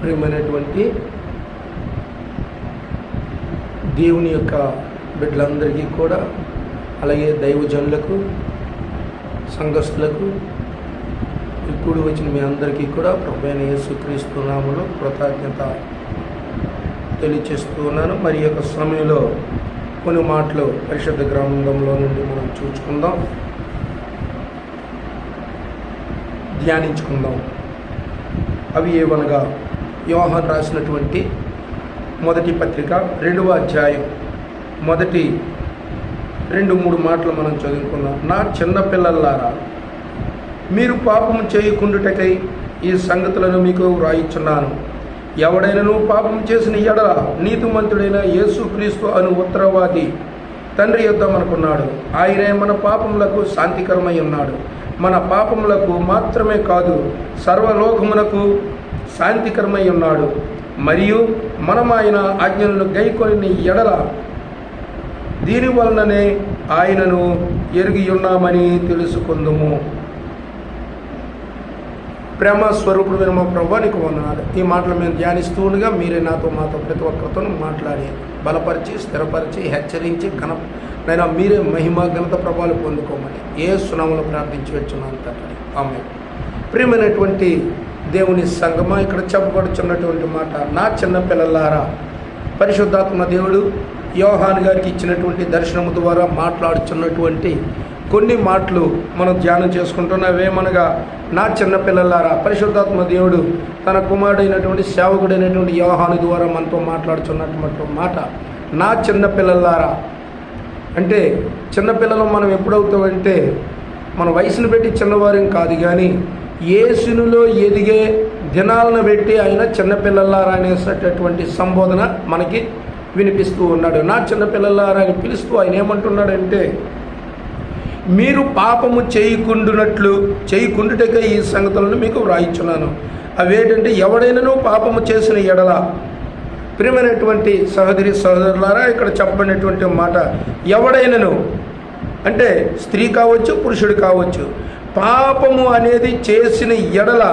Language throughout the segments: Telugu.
ప్రియమైనటువంటి దేవుని యొక్క బిడ్డలందరికీ కూడా అలాగే దైవజనులకు సంఘస్థులకు ఇప్పుడు వచ్చిన మీ అందరికీ కూడా ప్రభుత్వ యేసుక్రీస్తు కృతజ్ఞత తెలియచేస్తూ ఉన్నాను. మరి యొక్క సమయంలో కొన్ని మాటలు పరిశుద్ధ గ్రంథంలో నుండి మనం చూసుకుందాం. ధ్యానించుకుందాం. అవి ఏవనగా యోహన్ రాసినటువంటి మొదటి పత్రిక రెండవ అధ్యాయం. మొదటి రెండు మూడు మాటలు మనం చదువుకున్నాం. నా చిన్నపిల్లలారా మీరు పాపము చేయకుండుటకై ఈ సంగతులను మీకు వ్రాయిచున్నాను. ఎవడైనను పాపం చేసిన ఎడల నీతిమంతుడైన యేసుక్రీస్తు అను ఉత్తరవాది తండ్రి యుద్ధం అనుకున్నాడు ఆయనే మన పాపములకు శాంతికరమై ఉన్నాడు. మన పాపములకు మాత్రమే కాదు సర్వలోకమునకు శాంతికరమై ఉన్నాడు. మరియు మనం ఆయన ఆజ్ఞలను గైకొని ఎడల దీని వలననే ఆయనను ఎరిగి ఉన్నామని తెలుసుకుందుము. ప్రేమ స్వరూపుడు విన మా ప్రభా నీకు వందనాలు. ఈ మాటలు మేము ధ్యానిస్తూ ఉండగా మీరే నాతో మాతో ప్రతి ఒక్కరితో మాట్లాడి బలపరిచి స్థిరపరిచి హెచ్చరించి ఘన నైనా మీరే మహిమ ఘనత ప్రభావాలు పొందుకోమని ఏ సునామలో ప్రార్థించి వచ్చున్నాను తండ్రి. ఆమె ప్రియమైనటువంటి దేవుని సంగమ ఇక్కడ చెప్పబడుచున్నటువంటి మాట నా చిన్న పిల్లలారా పరిశుద్ధాత్మ దేవుడు యోహాన్ గారికి ఇచ్చినటువంటి దర్శనము ద్వారా మాట్లాడుచున్నటువంటి కొన్ని మాటలు మనం ధ్యానం చేసుకుంటున్నవేమనగా నా చిన్నపిల్లలారా పరిశుద్ధాత్మ దేవుడు తన కుమారుడైనటువంటి సేవకుడైనటువంటి వ్యవహాను ద్వారా మనతో మాట్లాడుచున్నటువంటి మాట. నా చిన్నపిల్లలారా అంటే చిన్నపిల్లలు మనం ఎప్పుడవుతామంటే మన వయసును పెట్టి చిన్నవారం కాదు కానీ ఏసునులో ఎదిగే దినాలను పెట్టి ఆయన చిన్నపిల్లలారా అనేటటువంటి సంబోధన మనకి వినిపిస్తూ ఉన్నాడు. నా చిన్నపిల్లలారా అని పిలుస్తూ ఆయన ఏమంటున్నాడంటే మీరు పాపము చేయకుండునట్లు చేయకుండుటకే ఈ సంగతులను మీకు వ్రాయించున్నాను. అవేంటంటే ఎవడైనాను పాపము చేసిన ఎడల ప్రియమైనటువంటి సహోదరి సహోదరులారా ఇక్కడ చెప్పబడినటువంటి మాట ఎవడైనను అంటే స్త్రీ కావచ్చు పురుషుడు కావచ్చు పాపము అనేది చేసిన ఎడల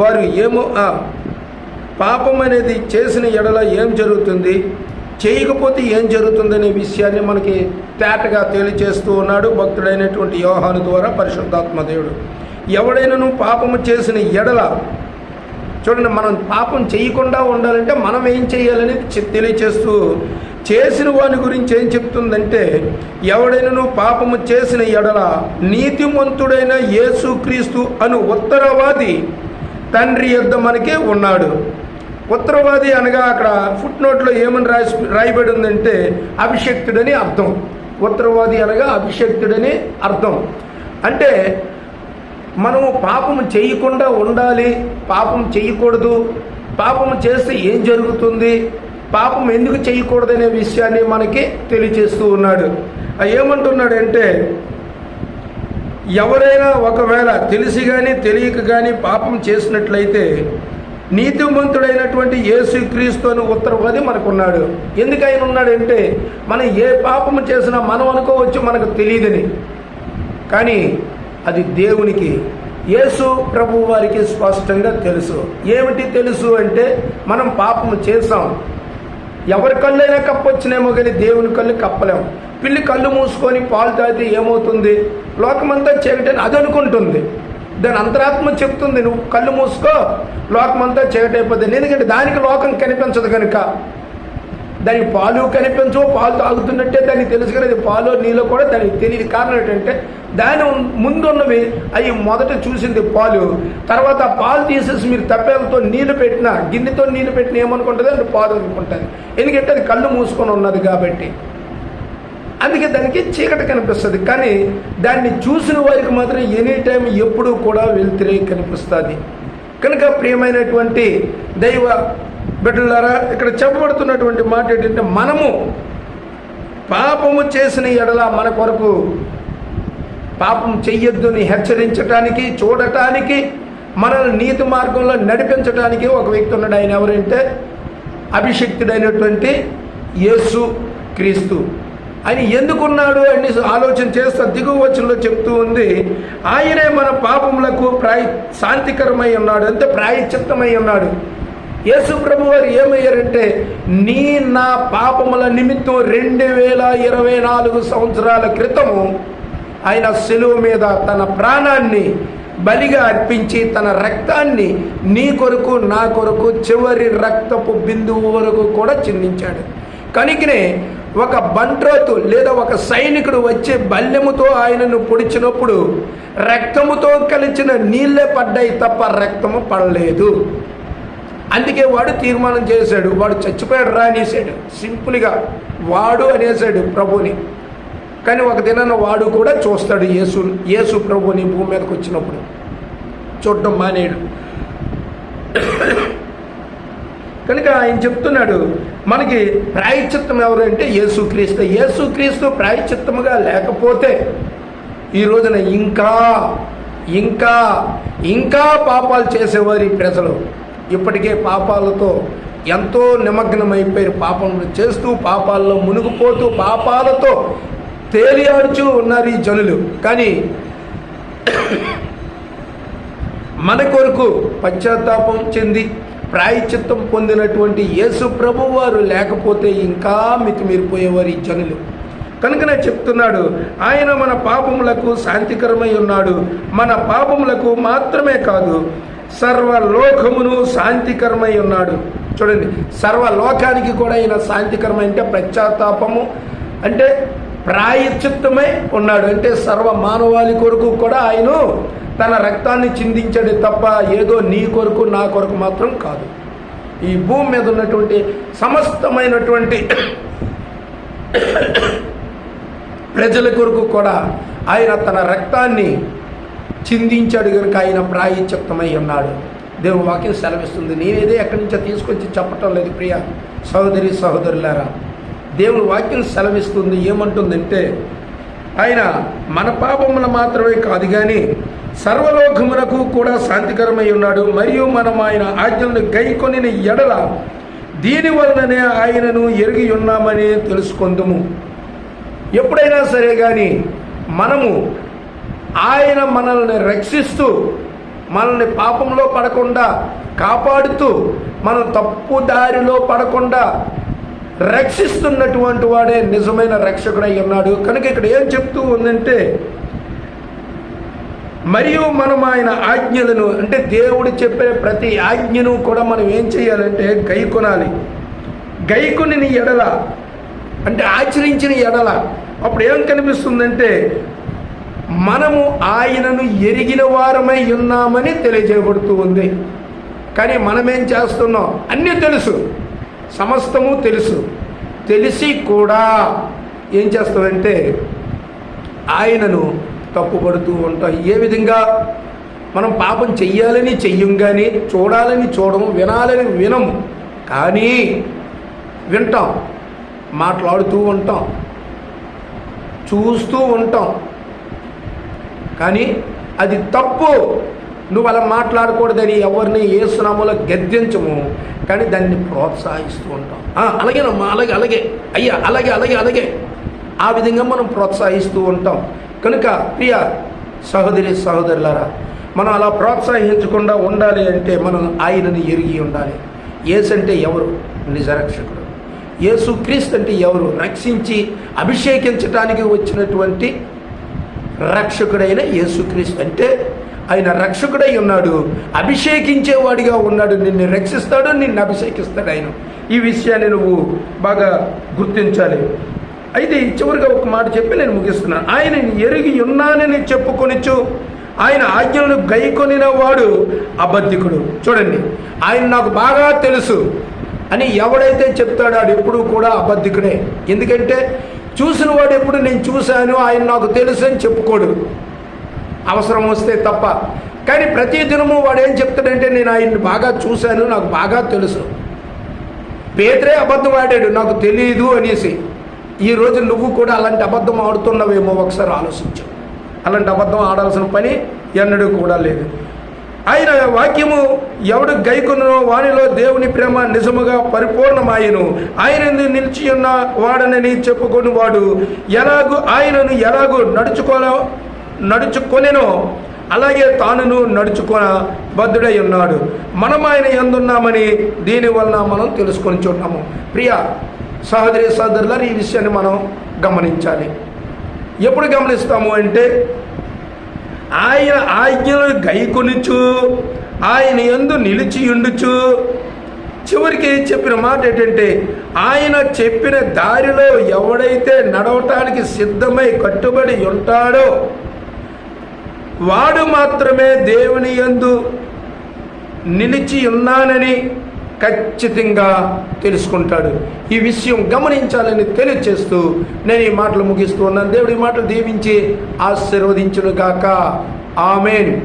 వారు ఏమో పాపం అనేది చేసిన ఎడల ఏం జరుగుతుంది? చేయకపోతే ఏం జరుగుతుందనే విషయాన్ని మనకి తేటగా తెలియచేస్తూ ఉన్నాడు భక్తుడైనటువంటి యోహాను ద్వారా పరిశుద్ధాత్మదేవుడు ఎవడైనాను పాపము చేసిన ఎడల చూడండి మనం పాపం చేయకుండా ఉండాలంటే మనం ఏం చేయాలని తెలియచేస్తూ చేసిన వాని గురించి ఏం చెప్తుందంటే ఎవడైనను పాపము చేసిన ఎడల నీతిమంతుడైన యేసుక్రీస్తు అను ఉత్తరవాది తండ్రి యొద్ద మనకి ఉన్నాడు. ఉత్తరవాది అనగా అక్కడ ఫుట్ నోట్లో ఏమని రాసి రాయబడి ఉందంటే అభిషక్తుడని అర్థం. ఉత్తరవాది అనగా అభిషక్తుడని అర్థం. అంటే మనము పాపము చేయకుండా ఉండాలి పాపం చేయకూడదు. పాపం చేస్తే ఏం జరుగుతుంది? పాపం ఎందుకు చేయకూడదనే విషయాన్ని మనకి తెలియచేస్తూ ఉన్నాడు. ఏమంటున్నాడంటే ఎవరైనా ఒకవేళ తెలిసి కానీ తెలియక కానీ పాపం చేసినట్లయితే నీతిమంతుడైనటువంటి యేసుక్రీస్తు అని ఉత్తరవాది మనకున్నాడు. ఎందుకు ఆయన ఉన్నాడంటే మనం ఏ పాపము చేసినా మనం అనుకోవచ్చు మనకు తెలియదని. కానీ అది దేవునికి యేసు ప్రభు వారికి స్పష్టంగా తెలుసు. ఏమిటి తెలుసు అంటే మనం పాపము చేసాం ఎవరి కళ్ళైనా కప్పొచ్చినేమో కానీ దేవుని కళ్ళు కప్పలేం. పిల్లి కళ్ళు మూసుకొని పాలు తాగితే ఏమవుతుంది? లోకమంతా చీకటని అది అనుకుంటుంది. దాని అంతరాత్మ చెప్తుంది నువ్వు కళ్ళు మూసుకో లోకమంతా చీకటైపోతుంది. ఎందుకంటే దానికి లోకం కనిపించదు కనుక. దానికి పాలు కనిపించవు పాలు తాగుతున్నట్టే దానికి తెలుసు కానీ అది పాలు నీళ్ళు కూడా దానికి తెలియదు కారణం ఏంటంటే దాని ముందున్నవి అవి మొదట చూసింది పాలు. తర్వాత ఆ పాలు తీసేసి మీరు తప్పేలతో నీళ్ళు పెట్టినా గిన్నెతో నీళ్ళు పెట్టిన ఏమనుకుంటుంది? అంటే పాలు అనుకుంటుంది. ఎందుకంటే అది కళ్ళు మూసుకొని ఉన్నది కాబట్టి. అందుకే దానికి చీకటి కనిపిస్తుంది. కానీ దాన్ని చూసిన వారికి మాత్రం ఎనీ టైం ఎప్పుడూ కూడా వెలుతురే కనిపిస్తుంది. కనుక ప్రియమైనటువంటి దైవ బిడ్డలారా ఇక్కడ చెప్పబడుతున్నటువంటి మాట ఏంటంటే మనము పాపము చేసిన ఎడల మన కొరకు పాపం చెయ్యొద్దని హెచ్చరించటానికి చూడటానికి మనల్ని నీతి మార్గంలో నడిపించడానికి ఒక వ్యక్తి ఉన్నాడు. ఆయన ఎవరంటే? అభిషక్తుడైనటువంటి యేసు క్రీస్తు. ఆయన ఎందుకున్నాడు అని ఆలోచన చేస్తా దిగువచనంలో చెప్తూ ఉంది. ఆయనే మన పాపములకు ప్రాయ శాంతికరమై ఉన్నాడు అంటే ప్రాయచిత్తమై ఉన్నాడు. యేసు ప్రభు వారు ఏమయ్యారంటే నీ నా పాపముల నిమిత్తం రెండు వేల ఇరవై నాలుగు సంవత్సరాల క్రితము ఆయన సెలువు మీద తన ప్రాణాన్ని బలిగా అర్పించి తన రక్తాన్ని నీ కొరకు నా కొరకు చివరి రక్తపు బిందువు వరకు కూడా చిందించాడు. కనుకనే ఒక బంట్రోతు లేదా ఒక సైనికుడు వచ్చే బల్లెముతో ఆయనను పొడిచినప్పుడు రక్తముతో కలిసిన నీళ్ళే పడ్డాయి తప్ప రక్తము పడలేదు. అందుకే వాడు తీర్మానం చేశాడు వాడు చచ్చిపోయాడు రా అనేసాడు సింపుల్గా వాడు అనేసాడు ప్రభుని. కానీ ఒక దినాన వాడు కూడా చూస్తాడు యేసు యేసు ప్రభుని భూమి మీదకి వచ్చినప్పుడు. చూడడం మానేడు. కనుక ఆయన చెప్తున్నాడు మనకి ప్రాయచిత్తం ఎవరు అంటే యేసుక్రీస్తు. యేసుక్రీస్తు ప్రాయచిత్తముగా లేకపోతే ఈ రోజున ఇంకా ఇంకా ఇంకా పాపాలు చేసేవారు ఈ ప్రజలు. ఇప్పటికే పాపాలతో ఎంతో నిమగ్నమైపోయారు. పాపం చేస్తూ పాపాల్లో మునిగిపోతూ పాపాలతో తేలియాడుచూ ఉన్నారు ఈ జనులు. కానీ మన కొరకు పశ్చాత్తాపం చెంది ప్రాయచిత్తం పొందినటువంటి యేసు ప్రభు వారు లేకపోతే ఇంకా మితిమీరిపోయేవారు ఈ జనులు. కనుకనే చెప్తున్నాడు ఆయన మన పాపములకు శాంతికరమై ఉన్నాడు. మన పాపములకు మాత్రమే కాదు సర్వలోకమును శాంతికరమై ఉన్నాడు. చూడండి సర్వలోకానికి కూడా ఆయన శాంతికరమై అంటే పశ్చాత్తాపము అంటే ప్రాయచిత్తమై ఉన్నాడు. అంటే సర్వ మానవాళి కొరకు కూడా ఆయన తన రక్తాన్ని చిందించడు తప్ప ఏదో నీ కొరకు నా కొరకు మాత్రం కాదు. ఈ భూమి మీద ఉన్నటువంటి సమస్తమైనటువంటి ప్రజల కొరకు కూడా ఆయన తన రక్తాన్ని చిందించాడు కనుక ఆయన ప్రాయచిత్తమై ఉన్నాడు. దేవుని వాక్యం సెలవిస్తుంది. నేనేదే ఎక్కడి నుంచో తీసుకొచ్చి చెప్పటం లేదు ప్రియ సహోదరి సహోదరులారా. దేవుడు వాక్యం సెలవిస్తుంది. ఏమంటుందంటే ఆయన మన పాపములు మాత్రమే కాదు కానీ సర్వలోకమునకు కూడా శాంతికరమై ఉన్నాడు. మరియు మనం ఆయన ఆజ్ఞలను గైకొనిన ఎడల దీని వలననే ఆయనను ఎరిగి ఉన్నామని తెలుసుకుందుము. ఎప్పుడైనా సరే కానీ మనము ఆయన మనల్ని రక్షిస్తూ మనల్ని పాపంలో పడకుండా కాపాడుతూ మనం తప్పు దారిలో పడకుండా రక్షిస్తున్నటువంటి వాడే నిజమైన రక్షకుడై ఉన్నాడు. కనుక ఇక్కడ ఏం చెప్తూ ఉందంటే మరియు మనం ఆయన ఆజ్ఞలను అంటే దేవుడు చెప్పే ప్రతి ఆజ్ఞను కూడా మనం ఏం చేయాలంటే గైకొనాలి గైకొని ఎడల అంటే ఆచరించిన ఎడల అప్పుడు ఏం కనిపిస్తుందంటే మనము ఆయనను ఎరిగిన వారమై ఉన్నామని తెలియజేయబడుతూ ఉంది. కానీ మనమేం చేస్తున్నాం? అన్నీ తెలుసు. సమస్తము తెలుసు. తెలిసి కూడా ఏం చేస్తామంటే ఆయనను తప్పుపడుతూ ఉంటాం ఏ విధంగా? మనం పాపం చెయ్యాలని చెయ్యం కానీ చూడాలని చూడము వినాలని వినము. కానీ వింటాం మాట్లాడుతూ ఉంటాం చూస్తూ ఉంటాం. కానీ అది తప్పు. నువ్వు అలా మాట్లాడకూడదని ఎవరిని ఏ స్నామంలో గద్దించము కానీ దాన్ని ప్రోత్సహిస్తూ ఉంటాం. అలాగేనమ్మా అలాగే అలాగే. అయ్యా అలాగే అలాగే అలాగే. ఆ విధంగా మనం ప్రోత్సహిస్తూ ఉంటాం. కనుక ప్రియ సహోదరి సహోదరులారా మనం అలా ప్రోత్సహించకుండా ఉండాలి అంటే మనం ఆయనని ఎరిగి ఉండాలి. ఏసంటే ఎవరు? నిజరక్షకుడు యేసు క్రీస్తు అంటే ఎవరు? రక్షించి అభిషేకించటానికి వచ్చినటువంటి రక్షకుడైన యేసుక్రీస్తు అంటే ఆయన రక్షకుడై ఉన్నాడు అభిషేకించేవాడిగా ఉన్నాడు నిన్ను రక్షిస్తాడు నిన్ను అభిషేకిస్తాడు ఆయన. ఈ విషయాన్ని నువ్వు బాగా గుర్తించాలి. అయితే చివరిగా ఒక మాట చెప్పి నేను ముగిస్తున్నాను ఆయన ఎరిగి ఉన్నానని చెప్పుకొనిచ్చు. ఆయన ఆజ్ఞలను గైకొనిన వాడు అబద్ధికుడు. చూడండి ఆయన నాకు బాగా తెలుసు అని ఎవడైతే చెప్తాడో ఆడు ఎప్పుడు కూడా అబద్ధికుడే. ఎందుకంటే చూసిన వాడు ఎప్పుడు నేను చూశాను ఆయన నాకు తెలుసు అని చెప్పుకోడు. అవసరం వస్తే తప్ప. కానీ ప్రతి దినము వాడు ఏం చెప్తాడంటే నేను ఆయన్ని బాగా చూశాను నాకు బాగా తెలుసు. పేదరే అబద్ధం ఆడాడు నాకు తెలియదు అనేసి. ఈ రోజు నువ్వు కూడా అలాంటి అబద్ధం ఆడుతున్నావేమో ఒకసారి ఆలోచించు. అలాంటి అబద్ధం ఆడాల్సిన పని ఎన్నడూ కూడా లేదు. ఆయన వాక్యము ఎవడు గైకొనో వానిలో దేవుని ప్రేమ నిజముగా పరిపూర్ణమాయను. ఆయన నిలిచి ఉన్న వాడనని చెప్పుకొని వాడు ఎలాగూ ఆయనను ఎలాగూ నడుచుకోలే నడుచుకొనెనో అలాగే తానును నడుచుకొన బద్ధుడై ఉన్నాడు. మనం ఆయన ఎందున్నామని దీనివల్ల మనం తెలుసుకొని చూడము ప్రియా సహోదరి సహోదరులారు ఈ విషయాన్ని మనం గమనించాలి. ఎప్పుడు గమనిస్తాము అంటే ఆయన ఆజ్ఞలను గైకొనుచు ఆయన ఎందు నిలిచి ఉండుచు. చివరికి చెప్పిన మాట ఏంటంటే ఆయన చెప్పిన దారిలో ఎవడైతే నడవటానికి సిద్ధమై కట్టుబడి ఉంటాడో వాడు మాత్రమే దేవుని యందు నిలిచి ఉన్నానని ఖచ్చితంగా తెలుసుకుంటాడు. ఈ విషయం గమనించాలని తెలియచేస్తూ నేను ఈ మాటలు ముగిస్తూ ఉన్నాను. దేవుడి మాటలు దీవించి ఆశీర్వదించును గాక ఆమెన్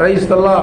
రైస్తల్లా